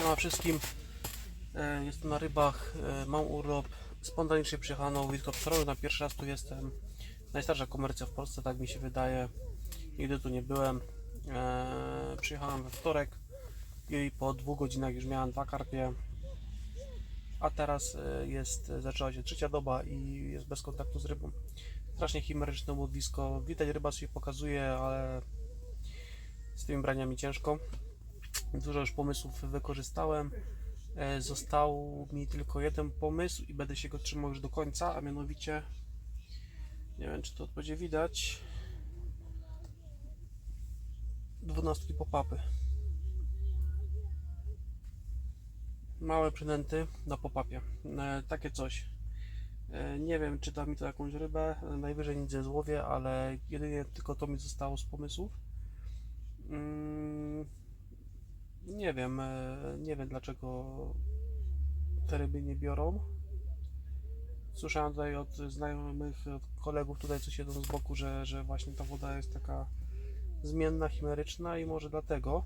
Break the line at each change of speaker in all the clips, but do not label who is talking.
Siema wszystkim. E, Jestem na rybach, e, mam urlop. Spontanicznie przyjechałem na łowisko Pstroju, na pierwszy raz tu jestem. Najstarsza komercja w Polsce, tak mi się wydaje. Nigdy tu nie byłem. E, Przyjechałem we wtorek i po dwóch godzinach już miałem dwa karpie. A teraz jest, zaczęła się trzecia doba i jest bez kontaktu z rybą. Strasznie chimeryczne łowisko. Widać ryba się pokazuje, ale z tymi braniami ciężko. Dużo już pomysłów wykorzystałem. E, Został mi tylko jeden pomysł i będę się go trzymał już do końca, a mianowicie nie wiem czy to będzie widać dwunastki pop-upy. Małe przynęty na pop-upie. E, Takie coś. E, Nie wiem, czy da mi to jakąś rybę. Najwyżej nic nie złowię, ale jedynie tylko to mi zostało z pomysłów. Nie wiem, e, nie wiem dlaczego te ryby nie biorą. Słyszałem tutaj od znajomych, od kolegów tutaj, co siedzą z boku, że, że właśnie ta woda jest taka zmienna, chimeryczna i może dlatego.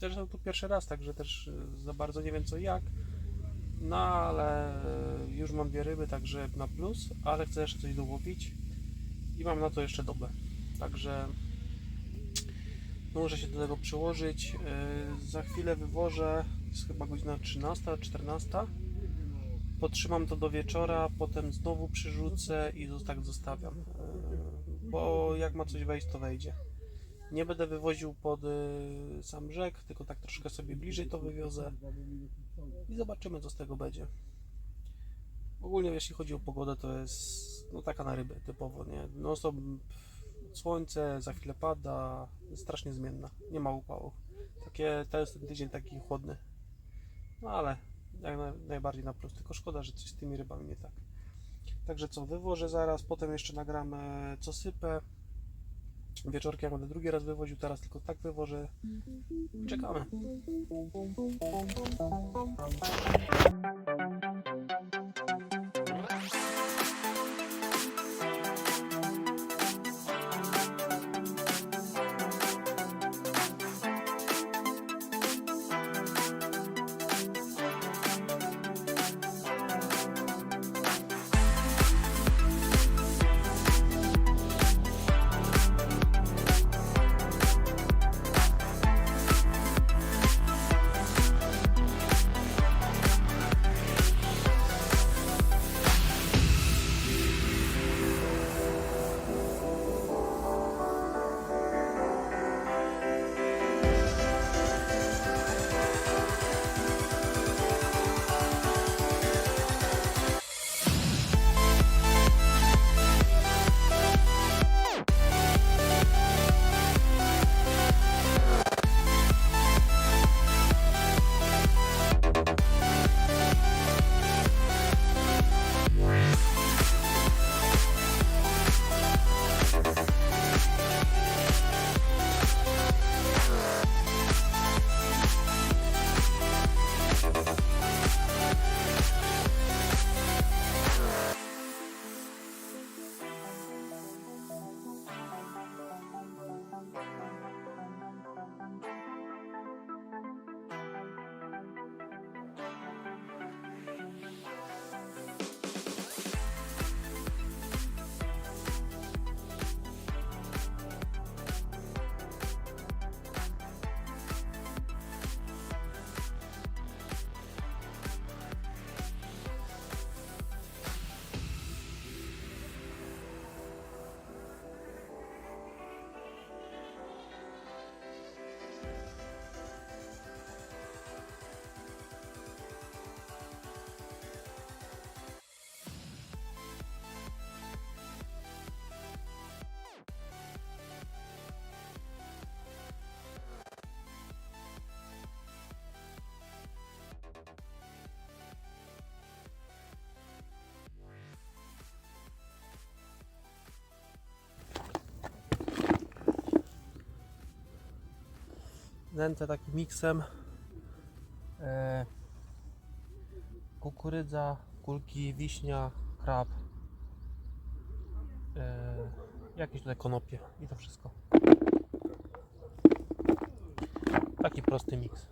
Też są tu pierwszy raz, także też e, za bardzo nie wiem co jak. No ale e, już mam dwie ryby, także na plus, ale chcę jeszcze coś dołowić i mam na to jeszcze dobę. Także muszę się do tego przyłożyć. Yy, Za chwilę wywożę, jest chyba godzina 13, 14. Potrzymam to do wieczora, potem znowu przyrzucę i tak zostawiam. Yy, Bo jak ma coś wejść, to wejdzie. Nie będę wywoził pod yy, sam brzeg, tylko tak troszkę sobie bliżej to wywiozę i zobaczymy, co z tego będzie. Ogólnie jeśli chodzi o pogodę, to jest no taka na ryby typowo, nie? No stop słońce, za chwilę pada, strasznie zmienna, nie ma upałów. Takie, to jest ten tydzień taki chłodny. No ale jak na, najbardziej na plus, tylko szkoda, że coś z tymi rybami nie tak. Także co, wywożę zaraz, potem jeszcze nagram co sypę. Wieczorkiem będę drugi raz wywoził, teraz tylko tak wywożę. Czekamy. Nętę takim miksem. E, kukurydza, kulki, wiśnia, krab. E, jakieś tutaj konopie i to wszystko. Taki prosty miks.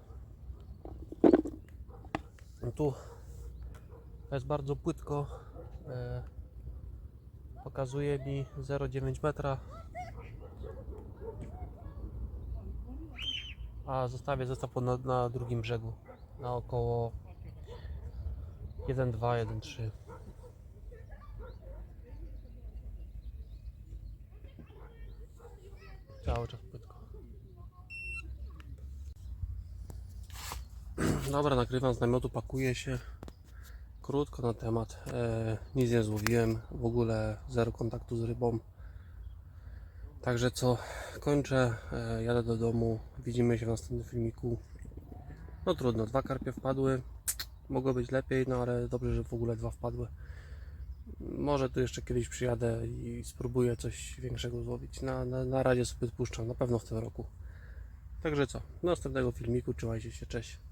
Tu jest bardzo płytko. E, pokazuje mi 0,9 metra. A zostawię zestaw na, na drugim brzegu. Na około 1,2, 1,3. Cały czas płytko. Dobra, nagrywam z namiotu, pakuję się. Krótko na temat. E, nic nie złowiłem, w ogóle zero kontaktu z rybą. Także co, kończę, e, jadę do domu. Widzimy się w następnym filmiku. No trudno, dwa karpie wpadły. Mogło być lepiej, no ale dobrze, że w ogóle dwa wpadły. Może tu jeszcze kiedyś przyjadę i spróbuję coś większego złowić. Na, na, na razie sobie puszczam, na pewno w tym roku. Także co, do następnego filmiku, trzymajcie się, cześć.